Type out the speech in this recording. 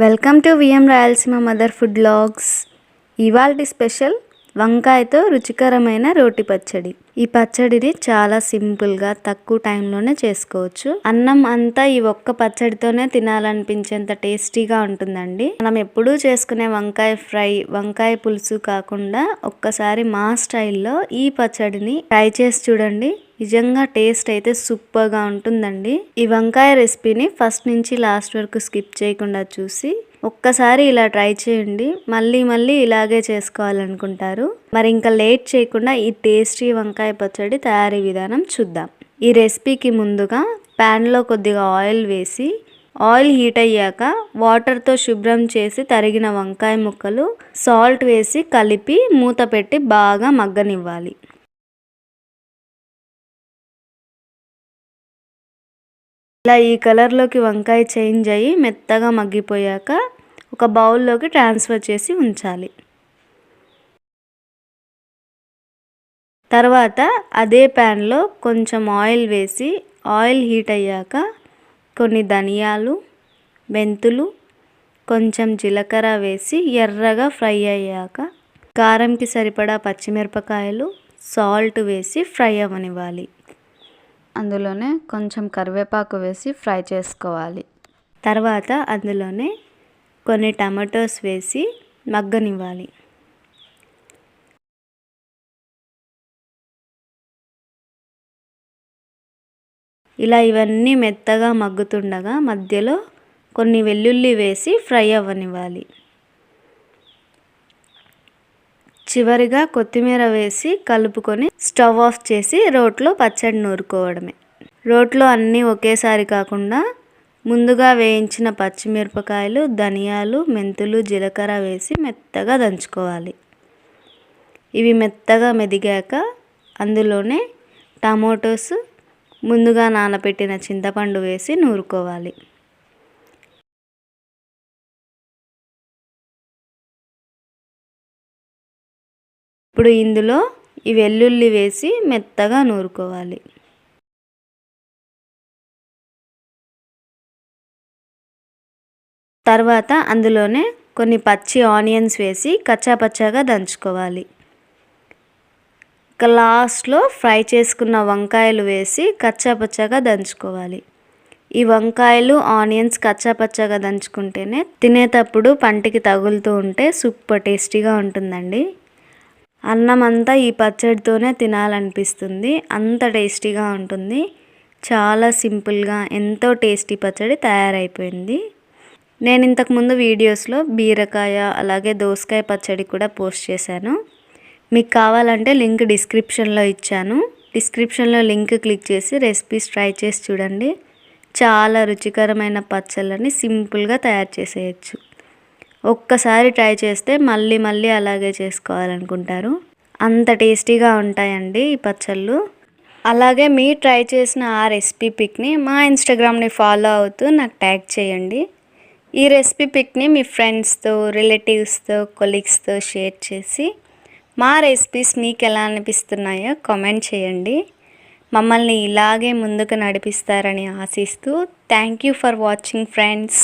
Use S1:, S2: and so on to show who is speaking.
S1: Welcome to VM Rayalaseema mother food blogs ఇవాల్టి special వంకాయతో రుచికరమైన రోటి పచ్చడి. ఈ పచ్చడిని చాలా సింపుల్గా తక్కువ టైంలోనే చేసుకోవచ్చు. అన్నం అంతా ఈ ఒక్క పచ్చడితోనే తినాలనిపించేంత టేస్టీగా ఉంటుందండి. మనం ఎప్పుడూ చేసుకునే వంకాయ ఫ్రై వంకాయ పులుసు కాకుండా ఒక్కసారి మా స్టైల్లో ఈ పచ్చడిని ట్రై చేసి చూడండి. నిజంగా టేస్ట్ అయితే సూపర్గా ఉంటుందండి. ఈ వంకాయ రెసిపీని ఫస్ట్ నుంచి లాస్ట్ వరకు స్కిప్ చేయకుండా చూసి ఒక్కసారి ఇలా ట్రై చేయండి. మళ్ళీ మళ్ళీ ఇలాగే చేసుకోవాలనుకుంటారు. మరి ఇంకా లేట్ చేయకుండా ఈ టేస్టీ వంకాయ పచ్చడి తయారీ విధానం చూద్దాం. ఈ రెసిపీకి ముందుగా ప్యాన్లో కొద్దిగా ఆయిల్ వేసి ఆయిల్ హీట్ అయ్యాక వాటర్తో శుభ్రం చేసి తరిగిన వంకాయ ముక్కలు సాల్ట్ వేసి కలిపి మూత పెట్టి బాగా మగ్గనివ్వాలి. ఇలా ఈ కలర్లోకి వంకాయ చేంజ్ అయ్యి మెత్తగా మగ్గిపోయాక ఒక బౌల్లోకి ట్రాన్స్ఫర్ చేసి ఉంచాలి. తర్వాత అదే ప్యాన్లో కొంచెం ఆయిల్ వేసి ఆయిల్ హీట్ అయ్యాక కొన్ని ధనియాలు మెంతులు కొంచెం జీలకర్ర వేసి ఎర్రగా ఫ్రై అయ్యాక కారంకి సరిపడా పచ్చిమిరపకాయలు సాల్ట్ వేసి ఫ్రై అవ్వనివ్వాలి అందులోనే కొంచెం కరివేపాకు వేసి ఫ్రై చేసుకోవాలి. తర్వాత అందులోనే కొన్ని టమాటోస్ వేసి మగ్గనివ్వాలి. ఇలా ఇవన్నీ మెత్తగా మగ్గుతుండగా మధ్యలో కొన్ని వెల్లుల్లి వేసి ఫ్రై అవ్వనివ్వాలి. చివరిగా కొత్తిమీర వేసి కలుపుకొని స్టవ్ ఆఫ్ చేసి రోట్లో పచ్చడి నూరుకోవడమే. రోట్లో అన్నీ ఒకేసారి కాకుండా ముందుగా వేయించిన పచ్చిమిరపకాయలు ధనియాలు మెంతులు జీలకర్ర వేసి మెత్తగా దంచుకోవాలి. ఇవి మెత్తగా మెదిగాక అందులోనే టమాటోస్ ముందుగా నానబెట్టిన చింతపండు వేసి నూరుకోవాలి. ఇప్పుడు ఇందులో ఈ వెల్లుల్లి వేసి మెత్తగా నూరుకోవాలి. తర్వాత అందులోనే కొన్ని పచ్చి ఆనియన్స్ వేసి కచ్చాపచ్చాగా దంచుకోవాలి. లాస్ట్లో ఫ్రై చేసుకున్న వంకాయలు వేసి కచ్చాపచ్చాగా దంచుకోవాలి. ఈ వంకాయలు ఆనియన్స్ కచ్చాపచ్చాగా దంచుకుంటేనే తినేటప్పుడు పంటికి తగులుతూ ఉంటే సూపర్ టేస్టీగా ఉంటుందండి. అన్నం అంతా ఈ పచ్చడితోనే తినాలనిపిస్తుంది. అంత టేస్టీగా ఉంటుంది. చాలా సింపుల్గా ఎంతో టేస్టీ పచ్చడి తయారైపోయింది. నేను ఇంతకుముందు వీడియోస్లో బీరకాయ అలాగే దోసకాయ పచ్చడి కూడా పోస్ట్ చేశాను. మీకు కావాలంటే లింక్ డిస్క్రిప్షన్లో ఇచ్చాను. డిస్క్రిప్షన్లో లింక్ క్లిక్ చేసి రెసిపీస్ ట్రై చేసి చూడండి. చాలా రుచికరమైన పచ్చళ్ళని సింపుల్గా తయారు చేసేయచ్చు. ఒక్కసారి ట్రై చేస్తే మళ్ళీ మళ్ళీ అలాగే చేసుకోవాలనుకుంటారు. అంత టేస్టీగా ఉంటాయండి ఈ పచ్చళ్ళు. అలాగే మీ ట్రై చేసిన ఆ రెసిపీ పిక్ని మా ఇన్స్టాగ్రామ్ని ఫాలో అవుతూ నాకు ట్యాగ్ చేయండి. ఈ రెసిపీ పిక్ని మీ ఫ్రెండ్స్తో రిలేటివ్స్తో కొలీగ్స్తో షేర్ చేసి మా రెసిపీస్ మీకు ఎలా అనిపిస్తున్నాయో కామెంట్ చేయండి. మమ్మల్ని ఇలాగే ముందుకు నడిపిస్తారని ఆశిస్తూ thank you for watching friends.